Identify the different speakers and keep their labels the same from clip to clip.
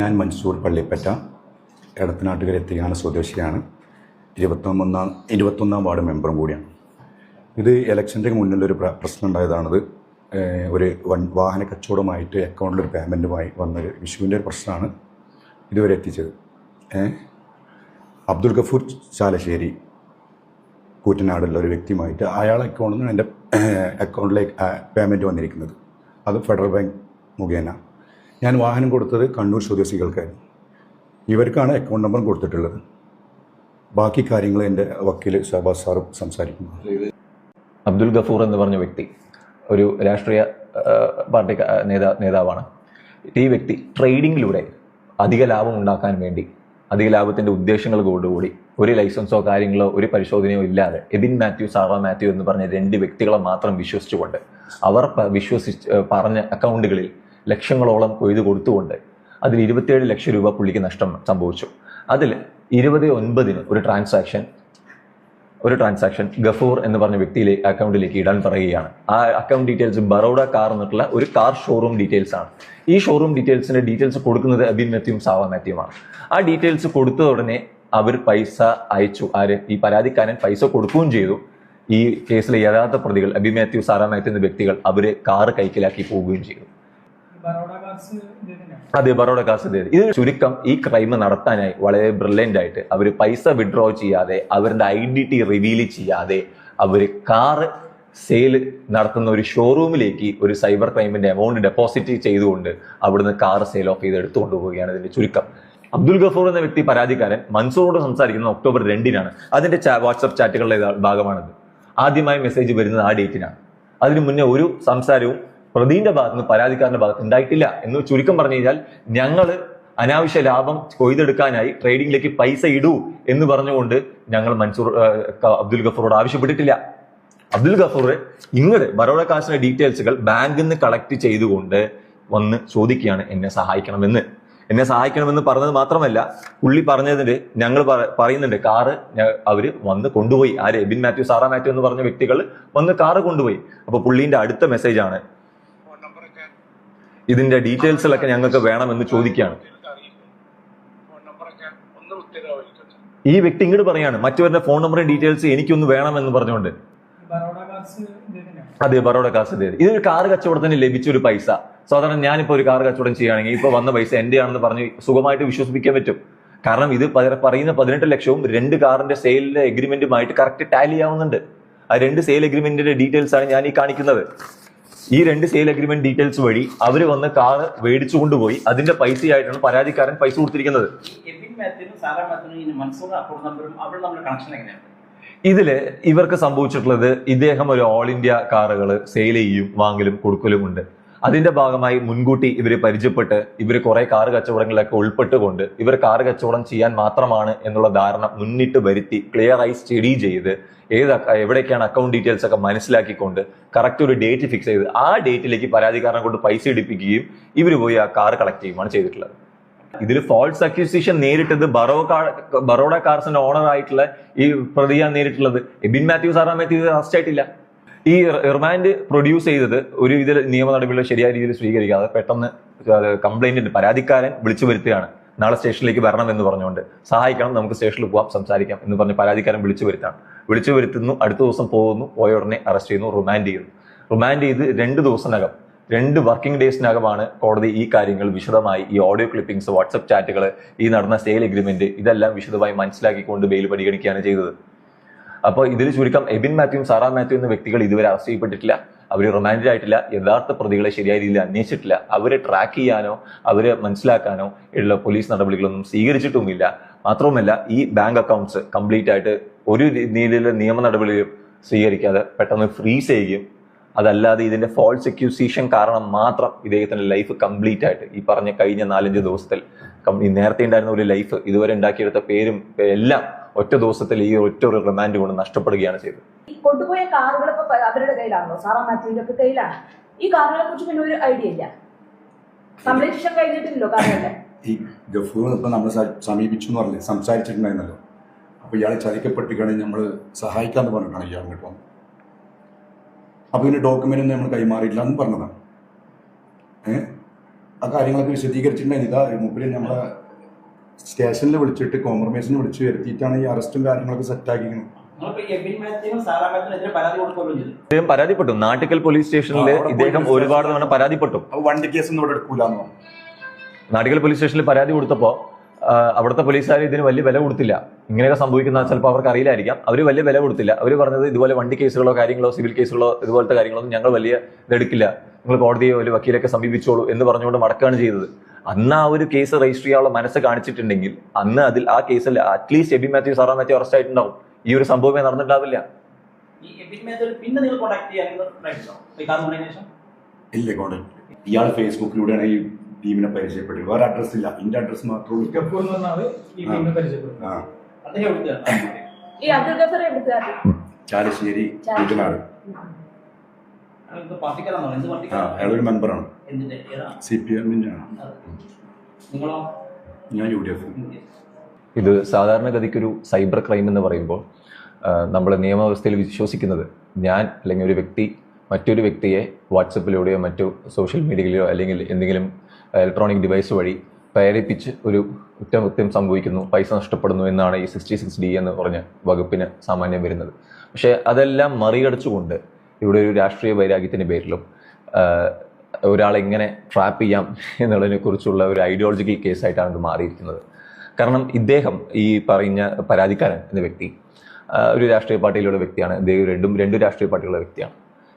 Speaker 1: ഞാൻ മൻസൂർ പള്ളിപ്പറ്റ എടത്തനാട്ടുകര എത്തിയാണ് സ്വദേശിയാണ്. ഇരുപത്തൊന്നാം ഇരുപത്തൊന്നാം വാർഡ് മെമ്പറും കൂടിയാണ്. ഇത് ഇലക്ഷന്റെ മുന്നിലൊരു പ്ര- പ്രശ്നം ഉണ്ടായതാണത് ഒരു വൺ വാഹന കച്ചവടമായിട്ട് അക്കൗണ്ടിലൊരു പേയ്മെന്റുമായി വന്നൊരു വിഷുവിന്റെ ഒരു പ്രശ്നമാണ് ഇതുവരെ എത്തിച്ചത്. അബ്ദുൽ ഗഫൂർ ചാലശ്ശേരി കൂറ്റനാടുള്ള ഒരു വ്യക്തിയുമായിട്ട് അയാളെ അക്കൗണ്ടിൽ നിന്ന് എന്റെ അക്കൗണ്ടിലേക്ക് പേയ്മെന്റ് വന്നിരിക്കുന്നത്. അത് ഫെഡറൽ ബാങ്ക് മുഖേന. ഞാൻ വാഹനം കൊടുത്തത് കണ്ണൂർ സ്വദേശികൾക്കായിരുന്നു. ഇവർക്കാണ് അക്കൗണ്ട് നമ്പർ കൊടുത്തിട്ടുള്ളത്. ബാക്കി കാര്യങ്ങൾ എന്റെ വക്കീൽ ഷഹബാസ് സാറും സംസാരിക്കുന്നു.
Speaker 2: അബ്ദുൽ ഗഫൂർ എന്ന് പറഞ്ഞ വ്യക്തി ഒരു രാഷ്ട്രീയ പാർട്ടി നേതാ നേതാവാണ്. ഈ വ്യക്തി ട്രേഡിങ്ങിലൂടെ അധിക ലാഭം ഉണ്ടാക്കാൻ വേണ്ടി അധിക ലാഭത്തിന്റെ ഉദ്ദേശങ്ങളോടുകൂടി ഒരു ലൈസൻസോ കാര്യങ്ങളോ ഒരു പരിശോധനയോ ഇല്ലാതെ എബിൻ മാത്യു സാറ മാത്യു എന്ന് പറഞ്ഞ രണ്ട് വ്യക്തികളെ മാത്രം വിശ്വസിച്ചുകൊണ്ട് അവർ വിശ്വസിച്ച് പറഞ്ഞ അക്കൗണ്ടുകളിൽ ലക്ഷങ്ങളോളം കൊയ്ത് കൊടുത്തുകൊണ്ട് അതിൽ ഇരുപത്തിയേഴ് ലക്ഷം രൂപ പുള്ളിക്ക് നഷ്ടം സംഭവിച്ചു. അതിൽ ഇരുപത് ഒൻപതിന് ഒരു ട്രാൻസാക്ഷൻ ഒരു ട്രാൻസാക്ഷൻ ഗഫൂർ എന്ന് പറഞ്ഞ വ്യക്തിയിലെ അക്കൗണ്ടിലേക്ക് ഇടാൻ പറയുകയാണ്. ആ അക്കൗണ്ട് ഡീറ്റെയിൽസ് ബറോഡ കാർ എന്നിട്ടുള്ള ഒരു കാർ ഷോറൂം ഡീറ്റെയിൽസ് ആണ്. ഈ ഷോറൂം ഡീറ്റെയിൽസിന്റെ ഡീറ്റെയിൽസ് കൊടുക്കുന്നത് അബിൻ മാത്യുവും സാവ മാത്യുമാണ്. ആ ഡീറ്റെയിൽസ് കൊടുത്ത ഉടനെ അവർ പൈസ അയച്ചു. ആര്? ഈ പരാതിക്കാരൻ പൈസ കൊടുക്കുകയും ചെയ്തു. ഈ കേസിലെ യഥാർത്ഥ പ്രതികൾ അബി മാത്യു സാറാ മാത്യു എന്ന വ്യക്തികൾ അവരെ കാറ് കൈക്കലാക്കി പോവുകയും ചെയ്തു. അതെ ബറോഡ കാസ് ഇത്. ചുരുക്കം ഈ ക്രൈം നടത്താനായി വളരെ ബ്രില്യന്റ് ആയിട്ട് അവർ പൈസ വിഡ്രോ ചെയ്യാതെ അവരുടെ ഐഡന്റിറ്റി റിവീൽ ചെയ്യാതെ അവർ കാറ് സെയിൽ നടത്തുന്ന ഒരു ഷോറൂമിലേക്ക് ഒരു സൈബർ ക്രൈമിന്റെ എമൗണ്ട് ഡെപ്പോസിറ്റ് ചെയ്തുകൊണ്ട് അവിടുന്ന് കാർ സെയിൽ ഓഫ് ചെയ്ത് എടുത്തുകൊണ്ട് പോവുകയാണ് ഇതിന്റെ ചുരുക്കം. അബ്ദുൽ ഗഫൂർ എന്ന വ്യക്തി പരാതിക്കാരൻ മൻസൂറോട് സംസാരിക്കുന്നത് ഒക്ടോബർ രണ്ടിനാണ്. അതിന്റെ വാട്സപ്പ് ചാറ്റുകളുടെ ഭാഗമാണിത്. ആദ്യമായി മെസ്സേജ് വരുന്നത് ആ ഡേറ്റിനാണ് അതിനു മുന്നേ ഒരു സംസാരവും പ്രതിന്റെ ഭാഗത്തുനിന്ന് പരാതിക്കാരന്റെ ഭാഗത്ത് ഉണ്ടായിട്ടില്ല എന്ന് ചുരുക്കം പറഞ്ഞു കഴിഞ്ഞാൽ ഞങ്ങൾ അനാവശ്യ ലാഭം കൊയ്തെടുക്കാനായി ട്രേഡിംഗിലേക്ക് പൈസ ഇടൂ എന്ന് പറഞ്ഞുകൊണ്ട് ഞങ്ങൾ മൻസൂർ അബ്ദുൽ ഗഫൂറോട് ആവശ്യപ്പെട്ടിട്ടില്ല. അബ്ദുൽ ഗഫൂർ ഇങ്ങോട്ട് ബറോഡ കാശിന്റെ ഡീറ്റെയിൽസുകൾ ബാങ്കിൽ നിന്ന് കളക്ട് ചെയ്തുകൊണ്ട് വന്ന് ചോദിക്കുകയാണ് എന്നെ സഹായിക്കണമെന്ന്. എന്നെ സഹായിക്കണമെന്ന് പറഞ്ഞത് മാത്രമല്ല പുള്ളി പറഞ്ഞതിന്റെ ഞങ്ങൾ പറയുന്നുണ്ട് കാറ് അവർ വന്ന് കൊണ്ടുപോയി. ആര്? എബിൻ മാത്യു സാറാ മാത്യു എന്ന് പറഞ്ഞ വ്യക്തികൾ വന്ന് കാറ് കൊണ്ടുപോയി. അപ്പൊ പുള്ളിന്റെ അടുത്ത മെസ്സേജാണ് ഇതിന്റെ ഡീറ്റെയിൽസിലൊക്കെ ഞങ്ങൾക്ക് വേണമെന്ന് ചോദിക്കുകയാണ്. ഈ വ്യക്തി ഇങ്ങോട്ട് പറയാണ് മറ്റവരുടെ ഫോൺ നമ്പറും ഡീറ്റെയിൽസ് എനിക്കൊന്ന് വേണമെന്ന് പറഞ്ഞുകൊണ്ട്. അതെ ബറോഡ ഇതേ. ഇതൊരു കാർ കച്ചവടത്തിന് ലഭിച്ച ഒരു പൈസ. സാധാരണ ഞാനിപ്പോ ഒരു കാർ കച്ചവടം ചെയ്യുകയാണെങ്കിൽ ഇപ്പൊ വന്ന പൈസ എന്റെ ആണെന്ന് പറഞ്ഞ് സുഖമായിട്ട് വിശ്വസിപ്പിക്കാൻ പറ്റും. കാരണം ഇത് പറയുന്ന പതിനെട്ട് ലക്ഷവും രണ്ട് കാറിന്റെ സെയിലിന്റെ എഗ്രിമെന്റുമായിട്ട് കറക്റ്റ് ടാലി ആവുന്നുണ്ട്. ആ രണ്ട് സെയിൽ എഗ്രിമെന്റിന്റെ ഡീറ്റെയിൽസ് ആണ് ഞാൻ ഈ കാണിക്കുന്നത്. ഈ രണ്ട് സെയിൽ അഗ്രിമെന്റ് ഡീറ്റെയിൽസ് വഴി അവർ വന്ന കാർ മേടിച്ചു കൊണ്ടുപോയി. അതിന്റെ പൈസയായിട്ടാണ് പരാതിക്കാരൻ പൈസ കൊടുത്തിരിക്കുന്നത്. ഇതിൽ ഇവർക്ക് സംഭവിച്ചിട്ടുള്ളത് ഇദ്ദേഹം ഒരു ഓൾ ഇന്ത്യ കാറുകൾ സെയിൽ ചെയ്യും വാങ്ങലും കൊടുക്കലും ഉണ്ട്. അതിന്റെ ഭാഗമായി മുൻകൂട്ടി ഇവർ പരിചയപ്പെട്ട് ഇവർ കുറെ കാർ കച്ചവടങ്ങളിലൊക്കെ ഉൾപ്പെട്ടുകൊണ്ട് ഇവർ കാർ കച്ചവടം ചെയ്യാൻ മാത്രമാണ് എന്നുള്ള ധാരണ മുന്നിട്ട് വരുത്തി ക്ലിയർ ആയി സ്റ്റഡി ചെയ്ത് ഏത് എവിടെയൊക്കെയാണ് അക്കൗണ്ട് ഡീറ്റെയിൽസ് ഒക്കെ മനസ്സിലാക്കിക്കൊണ്ട് കറക്റ്റ് ഒരു ഡേറ്റ് ഫിക്സ് ചെയ്ത് ആ ഡേറ്റിലേക്ക് പരാതിക്കാരനെ കൊണ്ട് പൈസ എടുപ്പിക്കുകയും ഇവർ പോയി ആ കാർ കളക്ട് ചെയ്യുകയാണ് ചെയ്തിട്ടുള്ളത്. ഇതിൽ ഫോൾസ് അക്യൂസിയേഷൻ നേരിട്ടത് ബറോ ബറോഡ കാർസിന്റെ ഓണർ ആയിട്ടുള്ള ഈ പ്രതിയാണ് നേരിട്ടുള്ളത്. എബിൻ മാത്യു സാറാ മാത്യു അറസ്റ്റ് ആയിട്ടില്ല. ഈ റിമാൻഡ് പ്രൊഡ്യൂസ് ചെയ്തത് ഒരു ഇതിൽ നിയമ നടപടികൾ ശരിയായ രീതിയിൽ സ്വീകരിക്കാതെ പെട്ടെന്ന് കംപ്ലൈന്റ് പരാതിക്കാരൻ വിളിച്ചു വരുത്തുകയാണ്. നാളെ സ്റ്റേഷനിലേക്ക് വരണം എന്ന് പറഞ്ഞുകൊണ്ട് സഹായിക്കണം നമുക്ക് സ്റ്റേഷനിൽ പോവാം സംസാരിക്കാം എന്ന് പറഞ്ഞ് പരാതിക്കാരൻ വിളിച്ചു വരുത്താണ് വിളിച്ചു വരുത്തുന്നു അടുത്ത ദിവസം പോകുന്നു പോയ ഉടനെ അറസ്റ്റ് ചെയ്യുന്നു റിമാൻഡ് ചെയ്യുന്നു. റിമാൻഡ് ചെയ്ത് രണ്ട് ദിവസത്തിനകം രണ്ട് വർക്കിംഗ് ഡേയ്സിനകമാണ് കോടതി ഈ കാര്യങ്ങൾ വിശദമായി ഈ ഓഡിയോ ക്ലിപ്പിംഗ്സ് വാട്സപ്പ് ചാറ്റുകൾ ഈ നടന്ന സെയിൽ എഗ്രിമെന്റ് ഇതെല്ലാം വിശദമായി മനസ്സിലാക്കിക്കൊണ്ട് ബെയിൽ പരിഗണിക്കുകയാണ് ചെയ്തത്. അപ്പോൾ ഇതിൽ ചുരുക്കം എബിൻ മാത്യു സാറാ മാത്യു എന്ന വ്യക്തികൾ ഇതുവരെ അറസ്റ്റ് ചെയ്യപ്പെട്ടിട്ടില്ല. അവർ റിമാൻഡ് ആയിട്ടില്ല. യഥാർത്ഥ പ്രതികളെ ശരിയായ രീതിയിൽ അന്വേഷിച്ചിട്ടില്ല. അവരെ ട്രാക്ക് ചെയ്യാനോ അവരെ മനസ്സിലാക്കാനോ ഉള്ള പോലീസ് നടപടികളൊന്നും സ്വീകരിച്ചിട്ടുമില്ല മാത്രവുമല്ല ഈ ബാങ്ക് അക്കൗണ്ട്സ് കംപ്ലീറ്റ് ആയിട്ട് ഒരു രീതിയിലുള്ള നിയമ നടപടികളും സ്വീകരിക്കാതെ പെട്ടെന്ന് ഫ്രീസ് ചെയ്യുകയും അതല്ലാതെ ഇതിന്റെ ഫോൾസ് എക്യൂസീഷൻ കാരണം മാത്രം ഇദ്ദേഹത്തിന്റെ ലൈഫ് കംപ്ലീറ്റ് ആയിട്ട് ഈ പറഞ്ഞ കഴിഞ്ഞ നാലഞ്ച് ദിവസത്തിൽ. നേരത്തെ ഉണ്ടായിരുന്ന ഒരു ലൈഫ് ഇതുവരെ ഉണ്ടാക്കിയെടുത്ത പേരും എല്ലാം ഒറ്റ ദിവസത്തിൽ ഈ ഒറ്റ ഒരു റിമാൻഡ് കൊണ്ട് നഷ്ടപ്പെടുകയാണ് ചെയ്തത്.
Speaker 3: കൊണ്ടുപോയ കാറുകൾ ഇപ്പൊ അവരുടെ കയ്യിലാണല്ലോ സാറാ മാത്യുവിന്റെ ഒക്കെ കയ്യിലാണ്? ഈ കാറുകളെ കുറിച്ച് പിന്നെ ഒരു ഐഡിയ ഇല്ല. കംപ്ലീഷൻ കഴിഞ്ഞിട്ടില്ലല്ലോ കാറുകളുടെ
Speaker 1: ഈ ഗഫൂർ ഇപ്പം നമ്മൾ സമീപിച്ചു എന്ന് പറഞ്ഞില്ലേ? സംസാരിച്ചിട്ടുണ്ടായിരുന്നല്ലോ. അപ്പോൾ ഇയാൾ ചതിക്കപ്പെട്ടിട്ടാണെങ്കിൽ നമ്മൾ സഹായിക്കാമെന്ന് പറഞ്ഞിട്ടാണ് ഇയാൾ ഇങ്ങോട്ട് വന്നത്. അപ്പോൾ ഇതിന്റെ ഡോക്യുമെന്റ് ഒന്നും നമ്മൾ കൈമാറിയില്ല എന്ന് പറഞ്ഞതാണ്. ഏ? ആ കാര്യങ്ങളൊക്കെ വിശദീകരിച്ചിട്ടുണ്ടായിരുന്നു. ഇതാ മുമ്പിൽ നമ്മളെ സ്റ്റേഷനിൽ വിളിച്ചിട്ട് കോംപ്രമൈസിന് വിളിച്ചു വരുത്തിയിട്ടാണ് ഈ അറസ്റ്റും കാര്യങ്ങളൊക്കെ സെറ്റ്
Speaker 4: നിങ്ങളിപ്പോ ഈ എബിൻ മാത്യുവിനും സാറാ മാത്യുവിനെതിരെ പരാതി കൊടുക്കുകയും ചെയ്തു.
Speaker 2: ഇദ്ദേഹം പരാതിപ്പെട്ടു. നാട്ടിക്കൽ പോലീസ് സ്റ്റേഷനിൽ ഇദ്ദേഹം ഒരുപാട് തവണ പരാതിപ്പെട്ടു.
Speaker 1: വണ്ടി കേസൊന്നും ഇവിടെ എടുക്കൂലെന്ന് പറഞ്ഞു.
Speaker 2: നാട്ടിക്കൽ പോലീസ് സ്റ്റേഷനിൽ പരാതി കൊടുത്തപ്പോൾ അവിടുത്തെ പോലീസുകാർ ഇതിന് വലിയ വില കൊടുത്തില്ല. ഇങ്ങനെയൊക്കെ സംഭവിക്കുന്ന ചിലപ്പോൾ അവർക്ക് അറിയില്ലായിരിക്കാം. അവർ വലിയ വില കൊടുത്തില്ല. അവർ പറഞ്ഞത് ഇതുപോലെ വണ്ടി കേസുകളോ കാര്യങ്ങളോ സിവിൽ കേസുകളോ ഇതുപോലത്തെ കാര്യങ്ങളൊന്നും ഞങ്ങൾ വലിയ ഇതെടുക്കില്ല നിങ്ങൾ കോടതിയോ ഒരു വക്കീലൊക്കെ സമീപിച്ചോളൂ എന്ന് പറഞ്ഞുകൊണ്ട് മടക്കാണ് ചെയ്തത്. അന്ന് ആ ഒരു കേസ് രജിസ്റ്റർ ചെയ്യാനുള്ള മനസ്സ് കാണിച്ചിട്ടുണ്ടെങ്കിൽ അന്ന് അതിൽ ആ കേസിൽ at least Abi Mathew Sara Mathew arrest ആയിട്ടുണ്ടാവും. ഈ ഒരു സംഭവമേ
Speaker 4: കോൺടാക്ട് ശേഷം?
Speaker 1: ഇല്ല കോണ്ടാക്ട് ഇയാൾ ഫേസ്ബുക്കിലൂടെയാണ് ഈ ടീമിനെ പരിചയപ്പെട്ടു വേറെ അഡ്രസ് ഇല്ല. ഇന്റെ അഡ്രസ് മാത്രമേ ചാലശ്ശേരി
Speaker 4: പാർട്ടിക്കാരാണ്?
Speaker 1: അയാളൊരു മെമ്പറാണ്. സി പി എമ്മിന്റെ ആണ്
Speaker 4: നിങ്ങളോ?
Speaker 1: ഞാൻ യു ഡി എഫ്.
Speaker 2: ഇത് സാധാരണഗതിക്കൊരു സൈബർ ക്രൈം എന്ന് പറയുമ്പോൾ നമ്മൾ നിയമവ്യവസ്ഥയിൽ വിശ്വസിക്കുന്നത് ഞാൻ അല്ലെങ്കിൽ ഒരു വ്യക്തി മറ്റൊരു വ്യക്തിയെ വാട്സപ്പിലൂടെയോ മറ്റു സോഷ്യൽ മീഡിയയിലോ അല്ലെങ്കിൽ എന്തെങ്കിലും ഇലക്ട്രോണിക് ഡിവൈസ് വഴി പ്രേരിപ്പിച്ച് ഒരു കുറ്റകൃത്യം സംഭവിക്കുന്നു പൈസ നഷ്ടപ്പെടുന്നു എന്നാണ് ഈ സിക്സ്റ്റി സിക്സ് ഡി എന്ന് പറഞ്ഞ വകുപ്പിന് സാമാന്യം വരുന്നത്. പക്ഷേ അതെല്ലാം മറികടച്ചുകൊണ്ട് ഇവിടെ ഒരു രാഷ്ട്രീയ വൈരാഗ്യത്തിന്റെ പേരിലും ഒരാളെങ്ങനെ ട്രാപ്പ് ചെയ്യാം എന്നുള്ളതിനെ കുറിച്ചുള്ള ഒരു ഐഡിയോളജിക്കൽ കേസായിട്ടാണ് ഇത് മാറിയിരിക്കുന്നത്. കാരണം ഇദ്ദേഹം ഈ പറഞ്ഞ പരാതിക്കാരൻ എന്ന വ്യക്തി ഒരു രാഷ്ട്രീയ പാർട്ടിയിലുള്ള വ്യക്തിയാണ്. ഇദ്ദേഹം രണ്ടും രണ്ട് രാഷ്ട്രീയ പാർട്ടികളുടെ വ്യക്തിയാണ്.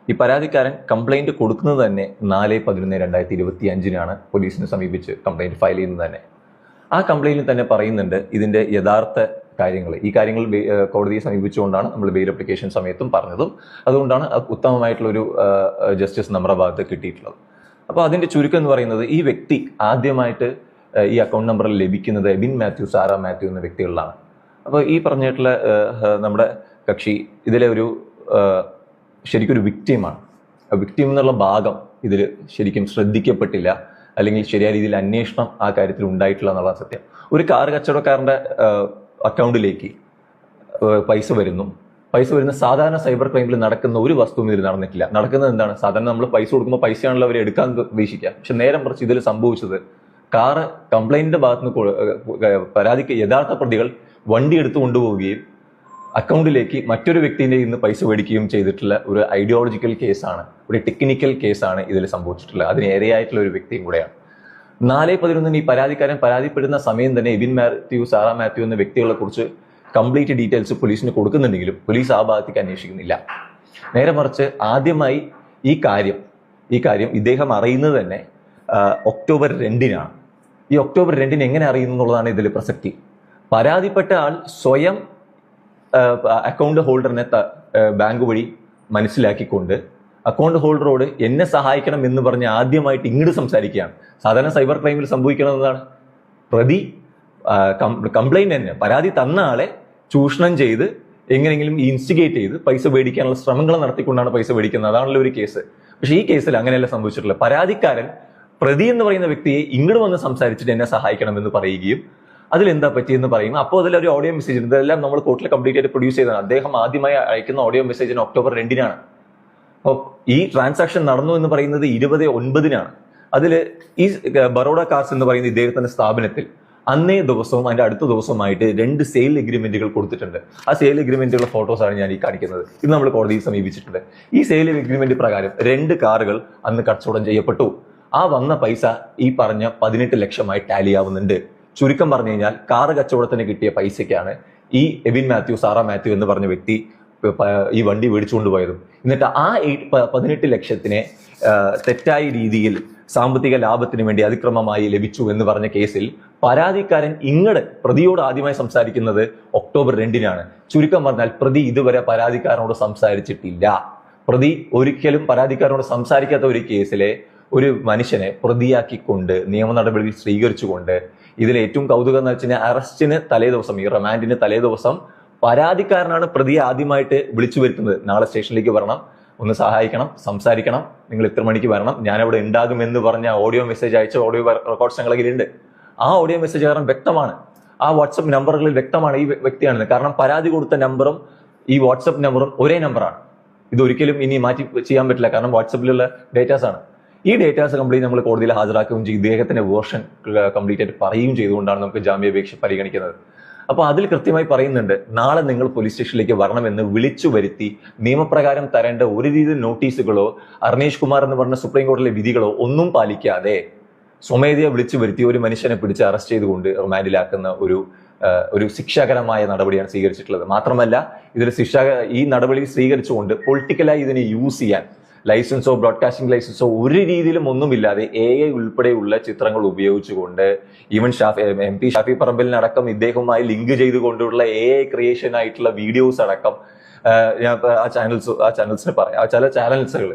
Speaker 2: ഈ പരാതിക്കാരൻ കംപ്ലൈന്റ് കൊടുക്കുന്നത് തന്നെ നാല് പതിനൊന്ന് രണ്ടായിരത്തി ഇരുപത്തി അഞ്ചിനാണ് പോലീസിനെ സമീപിച്ച് കംപ്ലൈന്റ് ഫയൽ ചെയ്യുന്നത് തന്നെ. ആ കംപ്ലൈന്റിൽ തന്നെ പറയുന്നുണ്ട് ഇതിന്റെ യഥാർത്ഥ കാര്യങ്ങൾ. ഈ കാര്യങ്ങൾ കോടതിയെ സമീപിച്ചുകൊണ്ടാണ് നമ്മൾ ബെയിൽ അപ്ലിക്കേഷൻ സമയത്തും പറഞ്ഞതും. അതുകൊണ്ടാണ് ഉത്തമമായിട്ടുള്ള ഒരു ജസ്റ്റിസ് നമ്മുടെ ഭാഗത്ത് കിട്ടിയിട്ടുള്ളത്. അപ്പോൾ അതിന്റെ ചുരുക്കം എന്ന് പറയുന്നത് ഈ വ്യക്തി ആദ്യമായിട്ട് ഈ അക്കൗണ്ട് നമ്പറിൽ ലഭിക്കുന്നത് എബിൻ മാത്യു സാറ മാത്യു എന്ന വ്യക്തികളിലാണ്. അപ്പോൾ ഈ പറഞ്ഞിട്ടുള്ള നമ്മുടെ കക്ഷി ഇതിലെ ഒരു ശരിക്കും ഒരു ആ വിക്റ്റീം എന്നുള്ള ഭാഗം ഇതിൽ ശരിക്കും ശ്രദ്ധിക്കപ്പെട്ടില്ല. അല്ലെങ്കിൽ ശരിയായ രീതിയിൽ അന്വേഷണം ആ കാര്യത്തിൽ ഉണ്ടായിട്ടില്ല എന്നുള്ള സത്യം. ഒരു കാർ കച്ചവടക്കാരന്റെ അക്കൗണ്ടിലേക്ക് പൈസ വരുന്നു. പൈസ വരുന്ന സാധാരണ സൈബർ ക്രൈമിൽ നടക്കുന്ന ഒരു വസ്തുവും ഇതിൽ നടന്നിട്ടില്ല. നടക്കുന്നത് എന്താണ്? സാധാരണ നമ്മൾ പൈസ കൊടുക്കുമ്പോൾ പൈസയാണല്ലോ അവർ എടുക്കാൻ വീക്ഷിക്കുക പക്ഷെ നേരം മറിച്ച് ഇതിൽ സംഭവിച്ചത് കാറ് കംപ്ലൈന്റിന്റെ ഭാഗത്തുനിന്ന് പരാതിക്ക് യഥാർത്ഥ പ്രതികൾ വണ്ടി എടുത്തു കൊണ്ടുപോവുകയും അക്കൗണ്ടിലേക്ക് മറ്റൊരു വ്യക്തിന്റെ ഇന്ന് പൈസ മേടിക്കുകയും ചെയ്തിട്ടുള്ള ഒരു ഐഡിയോളജിക്കൽ കേസാണ് ഒരു ടെക്നിക്കൽ കേസാണ് ഇതിൽ സംഭവിച്ചിട്ടുള്ളത്. അതിന് ഇരയായിട്ടുള്ള ഒരു വ്യക്തിയും കൂടെയാണ്. നാല് പതിനൊന്നിന് ഈ പരാതിക്കാരൻ പരാതിപ്പെടുന്ന സമയം തന്നെ എബിൻ മാത്യു സാറ മാത്യു എന്ന വ്യക്തികളെ കുറിച്ച് കംപ്ലീറ്റ് ഡീറ്റെയിൽസ് പോലീസിന് കൊടുക്കുന്നുണ്ടെങ്കിലും പോലീസ് ആ ഭാഗത്തേക്ക് അന്വേഷിക്കുന്നില്ല. നേരെ മറിച്ച് ആദ്യമായി ഈ കാര്യം ഈ കാര്യം ഇദ്ദേഹം അറിയുന്നത് തന്നെ ഒക്ടോബർ രണ്ടിനാണ്. ഈ ഒക്ടോബർ രണ്ടിന് എങ്ങനെ അറിയുന്നു എന്നുള്ളതാണ് ഇതിൽ പ്രസക്തി. പരാതിപ്പെട്ട ആൾ സ്വയം അക്കൗണ്ട് ഹോൾഡറിനെ ബാങ്ക് വഴി മനസ്സിലാക്കിക്കൊണ്ട് അക്കൗണ്ട് ഹോൾഡറോട് എന്നെ സഹായിക്കണം എന്ന് പറഞ്ഞ് ആദ്യമായിട്ട് ഇങ്ങോട്ട് സംസാരിക്കുകയാണ്. സാധാരണ സൈബർ ക്രൈമിൽ സംഭവിക്കണമെന്നതാണ് പ്രതി കംപ്ലൈന്റ് തന്നെ പരാതി തന്ന ആളെ ചൂഷണം ചെയ്ത് എങ്ങനെയെങ്കിലും ഇൻസ്റ്റിഗേറ്റ് ചെയ്ത് പൈസ മേടിക്കാനുള്ള ശ്രമങ്ങൾ നടത്തിക്കൊണ്ടാണ് പൈസ മേടിക്കുന്നത്. അതാണല്ലോ ഒരു കേസ് പക്ഷേ ഈ കേസിൽ അങ്ങനെയല്ല സംഭവിച്ചിട്ടില്ല പരാതിക്കാരൻ പ്രതി എന്ന് പറയുന്ന വ്യക്തിയെ ഇങ്ങോട്ട് വന്ന് സംസാരിച്ചിട്ട് എന്നെ സഹായിക്കണം എന്ന് പറയുകയും അതിൽ എന്താ പറ്റിയെന്ന് പറയും. അപ്പോൾ അതിൽ ഒരു ഓഡിയോ മെസ്സേജ് ഉണ്ട്. ഇതെല്ലാം നമ്മൾ കോട്ടിൽ കംപ്ലീറ്റ് ആയിട്ട് പ്രൊഡ്യൂസ് ചെയ്തതാണ്. അദ്ദേഹം ആദ്യമായി അയക്കുന്ന ഓഡിയോ മെസ്സേജിന് ഒക്ടോബർ രണ്ടിനാണ്. അപ്പോൾ ഈ ട്രാൻസാക്ഷൻ നടന്നു എന്ന് പറയുന്നത് ഇരുപത് ഒൻപതിനാണ്. അതിൽ ഈ ബറോഡ കാർസ് എന്ന് പറയുന്ന ഇദ്ദേഹത്തിന്റെ സ്ഥാപനത്തിൽ അന്നേ ദിവസവും അതിന്റെ അടുത്ത ദിവസവുമായിട്ട് രണ്ട് സെയിൽ എഗ്രിമെന്റുകൾ കൊടുത്തിട്ടുണ്ട്. ആ സെയിൽ എഗ്രിമെന്റുകളുടെ ഫോട്ടോസാണ് ഞാൻ ഈ കാണിക്കുന്നത്. ഇത് നമ്മൾ കോടതിയിൽ സമീപിച്ചിട്ടുണ്ട്. ഈ സെയിൽ എഗ്രിമെന്റ് പ്രകാരം രണ്ട് കാറുകൾ അന്ന് കച്ചവടം ചെയ്യപ്പെട്ടു. ആ വന്ന പൈസ ഈ പറഞ്ഞ പതിനെട്ട് ലക്ഷമായി ടാലി ആവുന്നുണ്ട്. ചുരുക്കം പറഞ്ഞു കഴിഞ്ഞാൽ കാറ് കച്ചവടത്തിന് കിട്ടിയ പൈസയ്ക്കാണ് ഈ എബിൻ മാത്യു സാറ മാത്യു എന്ന് പറഞ്ഞ വ്യക്തി ഈ വണ്ടി മേടിച്ചുകൊണ്ട് പോയതും. എന്നിട്ട് ആ പതിനെട്ട് ലക്ഷത്തിനെ തെറ്റായ രീതിയിൽ സാമ്പത്തിക ലാഭത്തിന് വേണ്ടി അതിക്രമമായി ലഭിച്ചു എന്ന് പറഞ്ഞ കേസിൽ പരാതിക്കാരൻ ഇങ്ങട് പ്രതിയോട് ആദ്യമായി സംസാരിക്കുന്നത് ഒക്ടോബർ രണ്ടിനാണ്. ചുരുക്കം പറഞ്ഞാൽ പ്രതി ഇതുവരെ പരാതിക്കാരനോട് സംസാരിച്ചിട്ടില്ല. പ്രതി ഒരിക്കലും പരാതിക്കാരനോട് സംസാരിക്കാത്ത ഒരു കേസിലെ ഒരു മനുഷ്യനെ പ്രതിയാക്കിക്കൊണ്ട് നിയമ നടപടികൾ സ്വീകരിച്ചുകൊണ്ട് ഇതിൽ ഏറ്റവും കൗതുകം എന്ന് വെച്ച് കഴിഞ്ഞാൽ അറസ്റ്റിന് തലേ ദിവസം ഈ റിമാൻഡിന് തലേ ദിവസം പരാതിക്കാരനാണ് പ്രതിയെ ആദ്യമായിട്ട് വിളിച്ചു വരുത്തുന്നത്. നാളെ സ്റ്റേഷനിലേക്ക് വരണം ഒന്ന് സഹായിക്കണം സംസാരിക്കണം നിങ്ങൾ ഇത്ര മണിക്ക് വരണം ഞാൻ അവിടെ ഉണ്ടാകുമെന്ന് പറഞ്ഞ ഓഡിയോ മെസ്സേജ് അയച്ച ഓഡിയോ റെക്കോർഡ്സ് ഞങ്ങളുടെ ആ ഓഡിയോ മെസ്സേജ് കാരണം വ്യക്തമാണ്. ആ വാട്സപ്പ് നമ്പറുകളിൽ വ്യക്തമാണ് ഈ വ്യക്തിയാണെന്ന് കാരണം പരാതി കൊടുത്ത നമ്പറും ഈ വാട്സപ്പ് നമ്പറും ഒരേ നമ്പറാണ്. ഇത് ഒരിക്കലും ഇനി മാറ്റി ചെയ്യാൻ പറ്റില്ല. കാരണം വാട്സപ്പിലുള്ള ഡേറ്റാസ് ആണ് ഈ ഡേറ്റാസ് കംപ്ലീറ്റ് നമ്മൾ കോടതിയിൽ ഹാജരാക്കുകയും ചെയ്യും ഇദ്ദേഹത്തിന്റെ വേർഷൻ കംപ്ലീറ്റ് ആയിട്ട് പറയുകയും ചെയ്തുകൊണ്ടാണ് നമുക്ക് ജാമ്യാപേക്ഷ പരിഗണിക്കുന്നത്. അപ്പോൾ അതിൽ കൃത്യമായി പറയുന്നുണ്ട് നാളെ നിങ്ങൾ പോലീസ് സ്റ്റേഷനിലേക്ക് വരണമെന്ന് വിളിച്ചു വരുത്തി നിയമപ്രകാരം തരേണ്ട ഒരു രീതിയിൽ നോട്ടീസുകളോ അർണേഷ് കുമാർ എന്ന് പറഞ്ഞ സുപ്രീം കോടതിയിലെ വിധികളോ ഒന്നും പാലിക്കാതെ സ്വമേധയെ വിളിച്ചു വരുത്തി ഒരു മനുഷ്യനെ പിടിച്ച് അറസ്റ്റ് ചെയ്തുകൊണ്ട് റിമാൻഡിലാക്കുന്ന ഒരു ഒരു ശിക്ഷാകരമായ നടപടിയാണ് സ്വീകരിച്ചിട്ടുള്ളത്. മാത്രമല്ല ഇതൊരു ശിക്ഷ ഈ നടപടി സ്വീകരിച്ചുകൊണ്ട് പൊളിറ്റിക്കലായി ഇതിനെ യൂസ് ചെയ്യാൻ ലൈസൻസോ ബ്രോഡ്കാസ്റ്റിംഗ് ലൈസൻസോ ഒരു രീതിയിലും ഒന്നുമില്ലാതെ എ ഐ ഉൾപ്പെടെയുള്ള ചിത്രങ്ങൾ ഉപയോഗിച്ചുകൊണ്ട് even Shafi M P Shafi പറമ്പലിനടക്കം ഇദ്ദേഹവുമായി ലിങ്ക് ചെയ്തുകൊണ്ടുള്ള എ ഐ ക്രിയേഷൻ ആയിട്ടുള്ള വീഡിയോസ് അടക്കം ഞാൻ ആ ചാനൽസ് ആ ചാനൽസിന് പറയാം. ചില ചാനൽസുകൾ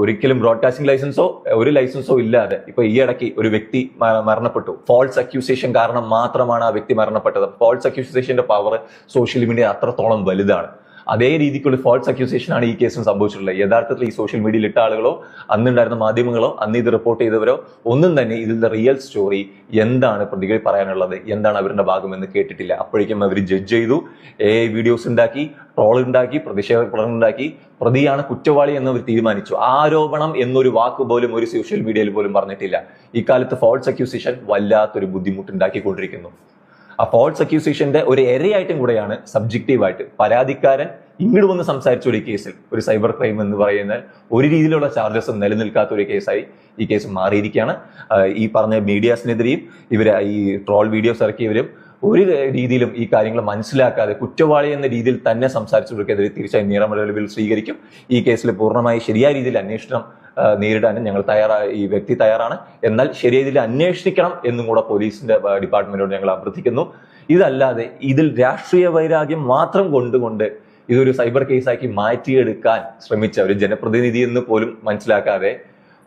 Speaker 2: ഒരിക്കലും ബ്രോഡ്കാസ്റ്റിംഗ് ലൈസൻസോ ഒരു ലൈസൻസോ ഇല്ലാതെ ഇപ്പൊ ഈ ഇടയ്ക്ക് ഒരു വ്യക്തി മരണപ്പെട്ടു. ഫോൾസ് അക്യൂസേഷൻ കാരണം മാത്രമാണ് ആ വ്യക്തി മരണപ്പെട്ടത്. ഫോൾസ് അക്യൂസേഷന്റെ പവർ സോഷ്യൽ മീഡിയ അത്രത്തോളം വലുതാണ്. അതേ രീതിക്കുള്ള ഫോൾസ് അക്യൂസേഷൻ ആണ് ഈ കേസിൽ സംഭവിച്ചിട്ടുള്ളത്. യഥാർത്ഥത്തിൽ ഈ സോഷ്യൽ മീഡിയയിൽ ഇട്ട ആളുകളോ അന്നുണ്ടായിരുന്ന മാധ്യമങ്ങളോ അന്ന് ഇത് റിപ്പോർട്ട് ചെയ്തവരോ ഒന്നും തന്നെ ഇതിന്റെ റിയൽ സ്റ്റോറി എന്താണ് പ്രതികൾ പറയാനുള്ളത് എന്താണ് അവരുടെ ഭാഗമെന്ന് കേട്ടിട്ടില്ല. അപ്പോഴേക്കും അവർ ജഡ്ജ് ചെയ്തു എ വീഡിയോസ് ഉണ്ടാക്കി ട്രോൾ ഉണ്ടാക്കി പ്രതിഷേധ പ്രകടനം ഉണ്ടാക്കി പ്രതിയാണ് കുറ്റവാളി എന്ന് അവർ തീരുമാനിച്ചു. ആരോപണം എന്നൊരു വാക്ക് പോലും ഒരു സോഷ്യൽ മീഡിയയിൽ പോലും പറഞ്ഞിട്ടില്ല. ഇക്കാലത്ത് ഫോൾസ് അക്യൂസേഷൻ വല്ലാത്തൊരു ബുദ്ധിമുട്ടുണ്ടാക്കിക്കൊണ്ടിരിക്കുന്നു. ആ ഫോൾസ് അക്യൂസേഷന്റെ ഒരു എരയായിട്ടും കൂടെയാണ് സബ്ജക്റ്റീവായിട്ട് പരാതിക്കാരൻ ഇങ്ങോട്ട് വന്ന് സംസാരിച്ച ഒരു കേസിൽ ഒരു സൈബർ ക്രൈം എന്ന് പറയുന്ന ഒരു രീതിയിലുള്ള ചാർജസും നിലനിൽക്കാത്ത ഒരു കേസായി ഈ കേസ് മാറിയിരിക്കുകയാണ്. ഈ പറഞ്ഞ മീഡിയാസിനെതിരെയും ഇവർ ഈ ട്രോൾ വീഡിയോസ് ഇറക്കിയവരും ഒരു രീതിയിലും ഈ കാര്യങ്ങൾ മനസ്സിലാക്കാതെ കുറ്റവാളി എന്ന രീതിയിൽ തന്നെ സംസാരിച്ചവർക്കെതിരെ തീർച്ചയായും നിയമനടപടികൾ സ്വീകരിക്കും. ഈ കേസിൽ പൂർണമായി ശരിയായ രീതിയിൽ അന്വേഷണം നേരിടാനും ഞങ്ങൾ തയ്യാറായ ഈ വ്യക്തി തയ്യാറാണ്. എന്നാൽ ശരിയായ അന്വേഷിക്കണം എന്നും കൂടെ പോലീസിന്റെ ഡിപ്പാർട്ട്മെന്റിനോട് ഞങ്ങൾ അഭ്യർത്ഥിക്കുന്നു. ഇതല്ലാതെ ഇതിൽ രാഷ്ട്രീയ വൈരാഗ്യം മാത്രം കൊണ്ടുകൊണ്ട് ഇതൊരു സൈബർ കേസാക്കി മാറ്റിയെടുക്കാൻ ശ്രമിച്ച ഒരു ജനപ്രതിനിധി എന്ന് പോലും മനസ്സിലാക്കാതെ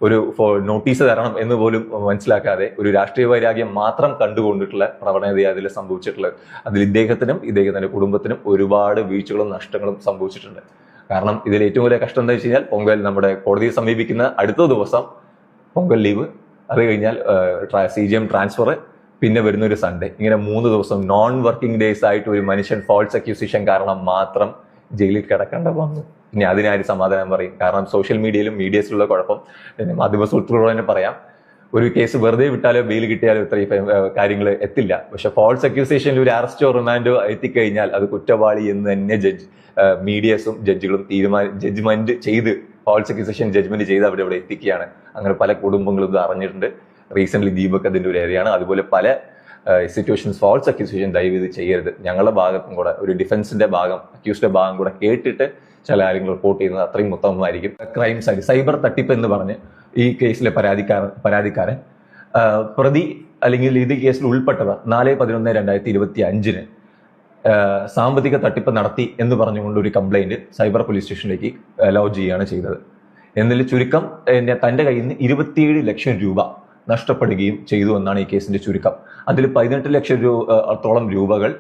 Speaker 2: ഒരു നോട്ടീസ് തരണം എന്ന് പോലും മനസ്സിലാക്കാതെ ഒരു രാഷ്ട്രീയ വൈരാഗ്യം മാത്രം കണ്ടുകൊണ്ടിട്ടുള്ള പ്രവണത അതിൽ സംഭവിച്ചിട്ടുള്ളത് അതിൽ ഇദ്ദേഹത്തിനും ഇദ്ദേഹത്തിന്റെ കുടുംബത്തിനും ഒരുപാട് വീഴ്ചകളും നഷ്ടങ്ങളും സംഭവിച്ചിട്ടുണ്ട്. കാരണം ഇതിൽ ഏറ്റവും വലിയ കഷ്ടം എന്താ വെച്ച് കഴിഞ്ഞാൽ പൊങ്കൽ നമ്മുടെ കോടതിയെ സമീപിക്കുന്ന അടുത്ത ദിവസം പൊങ്കൽ ലീവ്. അത് കഴിഞ്ഞാൽ സി ജി എം ട്രാൻസ്ഫർ പിന്നെ വരുന്ന ഒരു സൺഡേ. ഇങ്ങനെ മൂന്ന് ദിവസം നോൺ വർക്കിംഗ് ഡേയ്സ് ആയിട്ട് ഒരു മനുഷ്യൻ ഫോൾസ് അക്യൂസിഷൻ കാരണം മാത്രം ജയിലിൽ കിടക്കേണ്ട വന്നു. ഇനി അതിനാര് സമാധാനം പറയും? കാരണം സോഷ്യൽ മീഡിയയിലും മീഡിയസിലുള്ള കുഴപ്പം. മാധ്യമ സുഹൃത്തുക്കളോട് തന്നെ പറയാം. ഒരു കേസ് വെറുതെ വിട്ടാലോ ബെയിൽ കിട്ടിയാലോ ഇത്രയും കാര്യങ്ങൾ എത്തില്ല. പക്ഷെ ഫോൾസ് അക്യൂസേഷനിൽ ഒരു അറസ്റ്റോ റിമാൻഡോ എത്തിക്കഴിഞ്ഞാൽ അത് കുറ്റവാളി എന്ന് തന്നെ ജഡ്ജ് മീഡിയസും ജഡ്ജുകളും തീരുമാനം ജഡ്ജ്മെന്റ് ചെയ്ത് ഫോൾസ് അക്യൂസേഷൻ ജഡ്ജ്മെന്റ് ചെയ്ത് അവിടെ അവിടെ എത്തിക്കുകയാണ്. അങ്ങനെ പല കുടുംബങ്ങളും ഇത് അറിഞ്ഞിട്ടുണ്ട്. റീസെന്റ് ദീപക് അതിന്റെ ഒരു ഏരിയയാണ് അതുപോലെ പല സിറ്റുവേഷൻസ് ഫോൾസ് അക്യൂസേഷൻ ദയവ് ഇത് ചെയ്യരുത്. ഞങ്ങളുടെ ഭാഗത്തും കൂടെ ഒരു ഡിഫൻസിന്റെ ഭാഗം അക്യൂസ്ഡ് ഭാഗം കൂടെ കേട്ടിട്ട് ചില കാര്യങ്ങൾ റിപ്പോർട്ട് ചെയ്യുന്നത് അത്രയും ഉത്തമമായിരിക്കും. ക്രൈം സൈഡ് സൈബർ തട്ടിപ്പ് എന്ന് പറഞ്ഞ് ഈ കേസിലെ പരാതിക്കാരൻ പരാതിക്കാരൻ പ്രതി അല്ലെങ്കിൽ ഇത് കേസിൽ ഉൾപ്പെട്ടവർ നാല് പതിനൊന്ന് രണ്ടായിരത്തി ഇരുപത്തി അഞ്ചിന് സാമ്പത്തിക തട്ടിപ്പ് നടത്തി എന്ന് പറഞ്ഞുകൊണ്ട് ഒരു കംപ്ലൈന്റ് സൈബർ പോലീസ് സ്റ്റേഷനിലേക്ക് ലോഡ്ജ് ചെയ്യുകയാണ് ചെയ്തത്. എന്നിൽ ചുരുക്കം തന്റെ കയ്യിൽ നിന്ന് ഇരുപത്തിയേഴ് ലക്ഷം രൂപ നഷ്ടപ്പെടുകയും ചെയ്തു എന്നാണ് ഈ കേസിന്റെ ചുരുക്കം. അതിൽ പതിനെട്ട് ലക്ഷം രൂപത്തോളം രൂപകൾ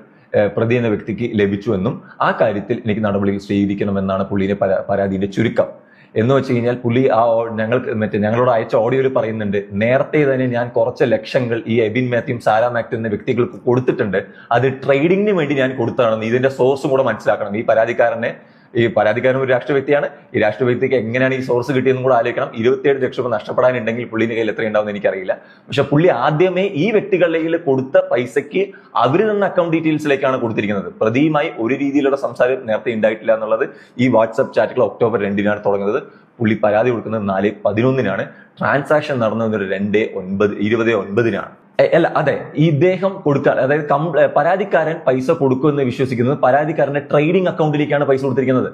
Speaker 2: പ്രതി എന്ന വ്യക്തിക്ക് ലഭിച്ചുവെന്നും ആ കാര്യത്തിൽ എനിക്ക് നടപടികൾ സ്വീകരിക്കണമെന്നാണ് പുള്ളിയുടെ പരാ- പരാതിയുടെ ചുരുക്കം. എന്ന് വെച്ച് കഴിഞ്ഞാൽ പുള്ളി ആ ഞങ്ങൾ മറ്റേ ഞങ്ങളോട് അയച്ച ഓഡിയോയിൽ പറയുന്നുണ്ട് നേരത്തെ തന്നെ ഞാൻ കുറച്ച് ലക്ഷങ്ങൾ ഈ എബിൻ മാത്യും സാരാ മാക്ട് എന്ന വ്യക്തികൾക്ക് കൊടുത്തിട്ടുണ്ട്. അത് ട്രേഡിങ്ങിന് വേണ്ടി ഞാൻ കൊടുത്തതാണെന്ന് ഇതിന്റെ സോഴ്സും കൂടെ മനസ്സിലാക്കണം. ഈ പരാതിക്കാരനെ ഈ പരാതിക്കാരൻ ഒരു രാഷ്ട്രീയ വ്യക്തിയാണ് ഈ രാഷ്ട്രീയ വ്യക്തിക്ക് എങ്ങനെയാണ് ഈ സോഴ്സ് കിട്ടിയെന്നും കൂടെ ആലോചിക്കണം. ഇരുപത്തിയേഴ് ലക്ഷം രൂപ നഷ്ടപ്പെടാനുണ്ടെങ്കിൽ പുള്ളിന്റെ കയ്യിൽ എത്ര ഉണ്ടാവും എനിക്കറിയില്ല. പക്ഷെ പുള്ളി ആദ്യമേ ഈ വ്യക്തികളുടെ കൊടുത്ത പൈസയ്ക്ക് അവർ തന്ന അക്കൗണ്ട് ഡീറ്റെയിൽസിലേക്കാണ് കൊടുത്തിരിക്കുന്നത്. പ്രതിയുമായി ഒരു രീതിയിലുള്ള സംസാരം നേരത്തെ ഉണ്ടായിട്ടില്ല എന്നുള്ളത് ഈ വാട്സപ്പ് ചാറ്റുകൾ ഒക്ടോബർ രണ്ടിനാണ് തുടങ്ങുന്നത്. പുള്ളി പരാതി കൊടുക്കുന്നത് നാല് പതിനൊന്നിനാണ്. ട്രാൻസാക്ഷൻ നടന്നത് രണ്ട് ഒൻപത് ഇരുപത് ഒൻപതിനാണ്. അല്ല അതെ ഇദ്ദേഹം കൊടുക്കാൻ അതായത് പരാതിക്കാരൻ പൈസ കൊടുക്കുമെന്ന് വിശ്വസിക്കുന്നത് പരാതിക്കാരന്റെ ട്രേഡിംഗ് അക്കൗണ്ടിലേക്കാണ് പൈസ കൊടുത്തിരിക്കുന്നത്.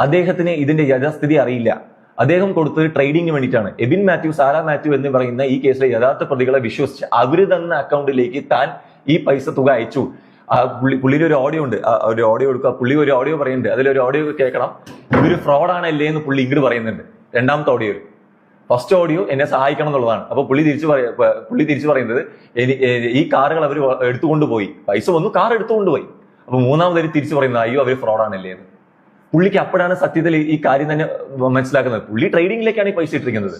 Speaker 2: അദ്ദേഹത്തിന് ഇതിന്റെ യഥാസ്ഥിതി അറിയില്ല. അദ്ദേഹം കൊടുത്തത് ട്രേഡിങ്ങിന് വേണ്ടിയിട്ടാണ്. എബിൻ മാത്യു സാറാ മാത്യു എന്ന് പറയുന്ന ഈ കേസിലെ യഥാർത്ഥ പ്രതികളെ വിശ്വസിച്ച് അവർ തന്ന അക്കൗണ്ടിലേക്ക് താൻ ഈ പൈസ തുക അയച്ചു. ആ പുള്ളി പുള്ളിയിൽ ഒരു ഓഡിയോ ഉണ്ട്. ഒരു ഓഡിയോ എടുക്കുക. പുള്ളി ഒരു ഓഡിയോ പറയുന്നുണ്ട്. അതിലൊരു ഓഡിയോ കേൾക്കണം. ഇവർ ഫ്രോഡാണല്ലേ എന്ന് പുള്ളി ഇങ്ങോട്ട് പറയുന്നുണ്ട്. രണ്ടാമത്തെ ഓഡിയോ ഫസ്റ്റ് ഓഡിയോ എന്നെ സഹായിക്കണം എന്നുള്ളതാണ്. അപ്പൊ പുള്ളി തിരിച്ചു പുള്ളി തിരിച്ചു പറയുന്നത് ഈ കാറുകൾ അവർ എടുത്തുകൊണ്ട് പോയി പൈസ വന്നു കാർ എടുത്തുകൊണ്ട് പോയി അപ്പൊ മൂന്നാമതൊരു തിരിച്ചു പറയുന്നത് അയ്യോ അവർ ഫ്രോഡാണല്ലേ? എന്ന്. പുള്ളിക്ക് അപ്പോഴാണ് സത്യത്തിൽ ഈ കാര്യം തന്നെ മനസ്സിലാക്കുന്നത്. പുള്ളി ട്രേഡിംഗിലേക്കാണ് ഈ പൈസ ഇട്ടിരിക്കുന്നത്.